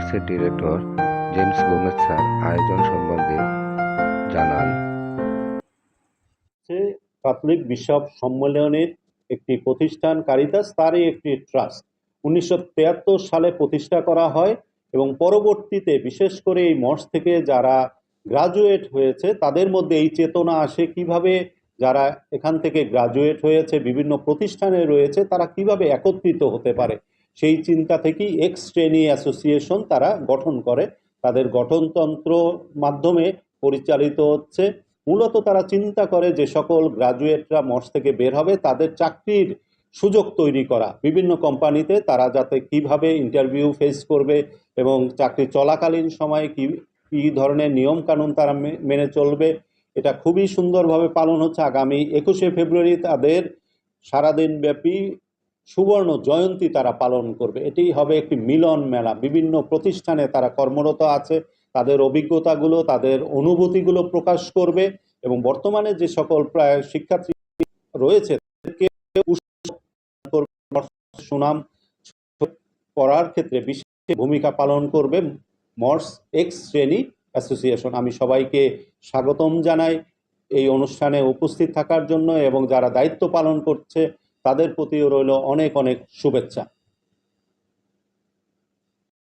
মর্সের director James Gomez sir, আয়োজন সম্বন্ধে জানান। ক্যাথলিক বিশপ সম্মেলনের একটি প্রতিষ্ঠান কারিতাস তারই একটি ট্রাস্ট। উনিশশো সালে প্রতিষ্ঠা করা হয় এবং পরবর্তীতে বিশেষ করে এই মর্স থেকে যারা গ্রাজুয়েট হয়েছে, তাদের মধ্যে এই চেতনা আসে কীভাবে যারা এখান থেকে গ্রাজুয়েট হয়েছে, বিভিন্ন প্রতিষ্ঠানে রয়েছে, তারা কীভাবে একত্রিত হতে পারে। সেই চিন্তা থেকেই এক্স ট্রেনি অ্যাসোসিয়েশন তারা গঠন করে। তাদের গঠনতন্ত্র মাধ্যমে পরিচালিত হচ্ছে। মূলত তারা চিন্তা করে যে সকল গ্রাজুয়েটরা মর্স থেকে বের হবে, তাদের চাকরির সুযোগ তৈরি করা। বিভিন্ন কোম্পানিতে তারা যাতে কীভাবে ইন্টারভিউ ফেস করবে এবং চাকরি চলাকালীন সময়ে কি, কী ধরনের নিয়মকানুন তারা মেনে চলবে, এটা খুবই সুন্দরভাবে পালন হচ্ছে। আগামী একুশে ফেব্রুয়ারি তাদের সারাদিন ব্যাপী সুবর্ণ জয়ন্তী তারা পালন করবে। এটি হবে একটি মিলন মেলা। বিভিন্ন প্রতিষ্ঠানে তারা কর্মরত আছে, তাদের অভিজ্ঞতাগুলো, তাদের অনুভূতিগুলো প্রকাশ করবে এবং বর্তমানে যে সকল প্রায় শিক্ষার্থী রয়েছে, তাদেরকে সুনাম করার ক্ষেত্রে বিশেষ ভূমিকা পালন করবে মর্স এক্স শ্রেণি অ্যাসোসিয়েশন। আমি সবাইকে স্বাগতম জানাই। এই অনুষ্ঠানে উপস্থিত থাকার জন্য এবং যারা দায়িত্ব পালন করছে তাদের প্রতিও রইল অনেক অনেক শুভেচ্ছা।